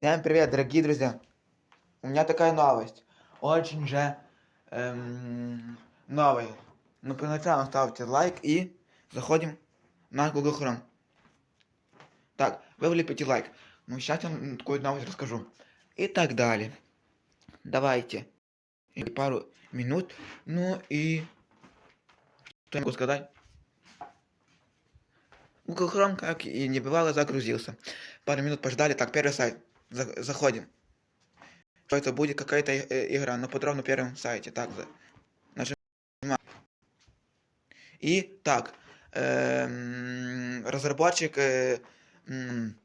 Всем привет, дорогие друзья! У меня такая новость. Очень же эм, новая. Но поначалу ставьте лайк и заходим на Google Chrome. Так, вы влепите лайк. Ну, сейчас я вам такую новость расскажу. И так далее. Давайте. И пару минут. Ну и... Что я могу сказать? Google Chrome, как и не бывало, загрузился. Пару минут пождали. Так, первый сайт. За- заходим. Что это будет какая-то э, игра, но подробно на первом сайте. Так, за- нажимаем. И так, эм, разработчик э, м,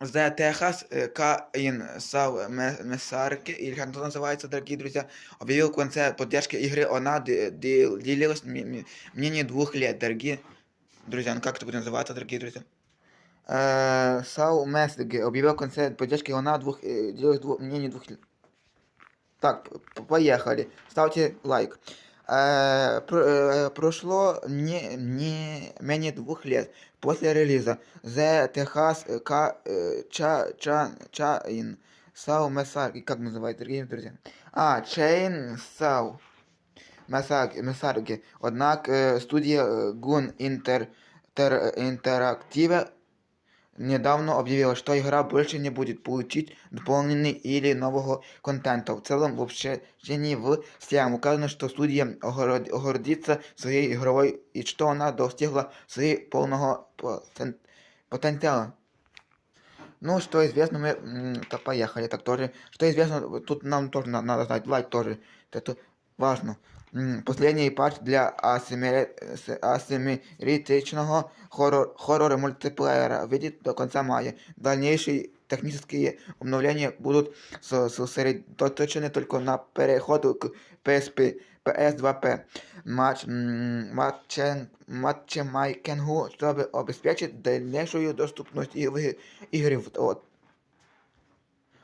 The Texas э, Каин Сав Месарки, или как это называется, дорогие друзья, объявил концерт поддержки игры. Она д- д- делилась м- м- мнение двух лет, дорогие друзья. Ну как это будет называться, дорогие друзья? Э, Сау Меслиги объявил концерт поддержки. Она двух, э, делилась двух, мнение двух лет. Так, п- поехали. Ставьте лайк. Э, про- э, прошло не, не менее двух лет после релиза The Texas Ka, э, Cha, Cha, Chain Saw Massage, как называется, дорогие друзья? А, Chain Saw Massage, Massage. Однак э, студия э, Gun Inter, Ter, Interactive недавно объявила, что игра больше не будет получить дополненный или нового контента. В целом, в общении в STEM указано, что студия огород- гордится своей игровой и что она достигла своего полного потен- потенциала. Ну, что известно, мы... м, Так, поехали. Так тоже... Что известно, тут нам тоже на- надо знать. Лайк тоже. Это важно. М, Последний патч для асимери- с- асимметричного хоррор, хоррора мультиплеера выйдет до конца мая. Дальнейшие технические обновления будут со- сосредоточены только на переходу к PSP, PS2P. Матч, м, матчен, матчмейкингу, чтобы обеспечить дальнейшую доступность игры, игры в- от,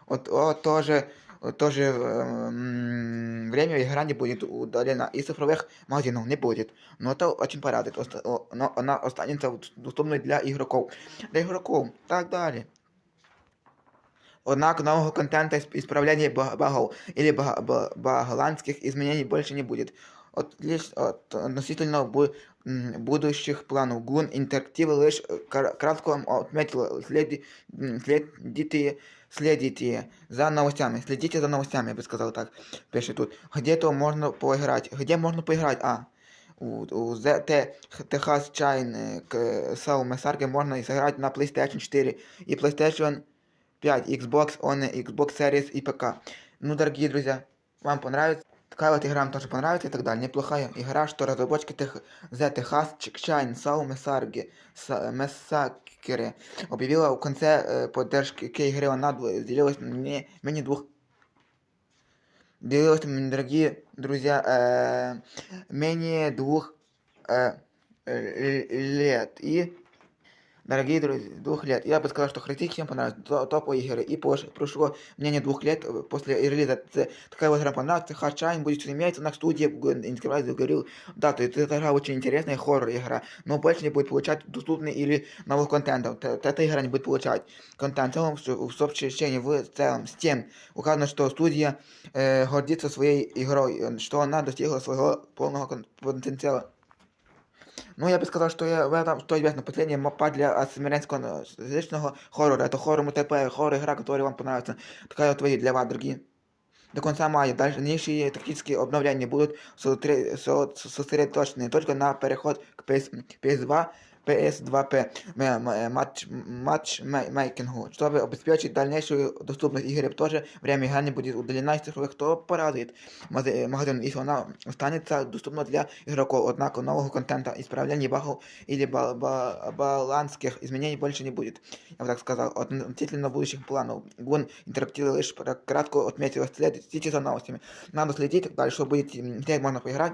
от, от тоже в то же м, время игра не будет удалена из цифровых магазинов, не будет. Но это очень порадует, но она останется доступной для игроков. Для игроков, так далее. Однако нового контента исправления багов или ба- ба- изменений больше не будет От, лишь от относительно бу- м, будущих планов Гун Интерактив лишь э, кра- кратко отметил следи, м, следите, следите за новостями. Следите за новостями, я бы сказал так. Пишет тут. Где-то можно поиграть. Где можно поиграть? А, у, у ZT Texas Chain э, к Soul Messarge можно и сыграть на PlayStation 4 и PlayStation 5, Xbox One, Xbox Series и ПК. Ну, дорогие друзья, вам понравится? Такая вот игра вам тоже понравится и так далее. Неплохая игра, что разработчики тех, The Texas Chain Soul Messarge Massacre объявила в конце э, поддержки к игре. Она дв- делилась не менее двух делилась, м, дорогие друзья, э, менее двух э, э, лет. И Дорогие друзья, двух лет. Я бы сказал, что характеристики всем понравились. То- Топовые игры. И пош- прошло мнение двух лет э, после релиза. Ц- Такая вот игра понравится. Хачайн будет что имеется на студии. Инскрайз говорил. Да, то есть эта игра очень интересная, хоррор игра. Но больше не будет получать доступный или новых контентов. Т- т- Эта игра не будет получать контент. В целом, в в сообщении в целом с тем указано, что студия э, гордится своей игрой, э, что она достигла своего полного кон- потенциала. Ну, я бы сказал, что я в этом, что известно, последняя мапа для асимеренского язычного хоррора. Это хоррор МТП, хоррор игра, которая вам понравится. Такая вот твои для вас, дорогие. До конца мая дальнейшие тактические обновления будут сосредоточены со- сосредоточены только на переход к PS, PS2, PS2P м- м- матч, матчмейкингу, чтобы обеспечить дальнейшую доступность игры. В то же время игра не будет удалена из цифровых, кто порадует мазе- магазин, если она останется доступна для игроков. Однако нового контента, исправлений багов или ба- ба- баланских изменений больше не будет. Я бы так сказал. Относительно будущих планов. Гун интерактив лишь про- кратко отметил, следите за новостями. Надо следить, дальше что будет, м, где можно поиграть.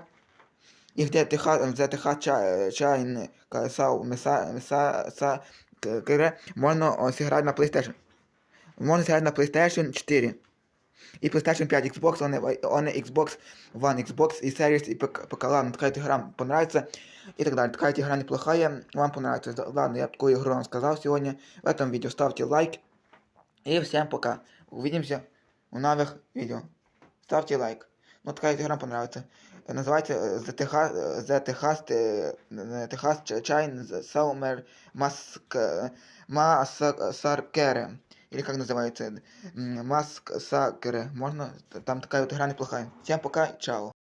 И где ТХ, за ТХ ча- чайн, сау, меса, меса, са, к- к- можно э, сыграть на PlayStation. Можно сыграть на PlayStation 4. И PlayStation 5, Xbox One, One, Xbox One, Xbox и Series и ПК. ПК. Ладно, такая игра понравится и так далее. Такая игра неплохая, вам понравится. Да, Ладно, я такую игру вам сказал сегодня. В этом видео ставьте лайк. И всем пока. Увидимся в новых видео. Ставьте лайк. Ну, такая игра понравится. Э, Называется э, The Texas, э, The Texas, э, э, Texas Ch- Chain Summer Mask, Massacre. Или как называется? Масксакеры. Можно? Там такая вот игра неплохая. Всем пока, чао.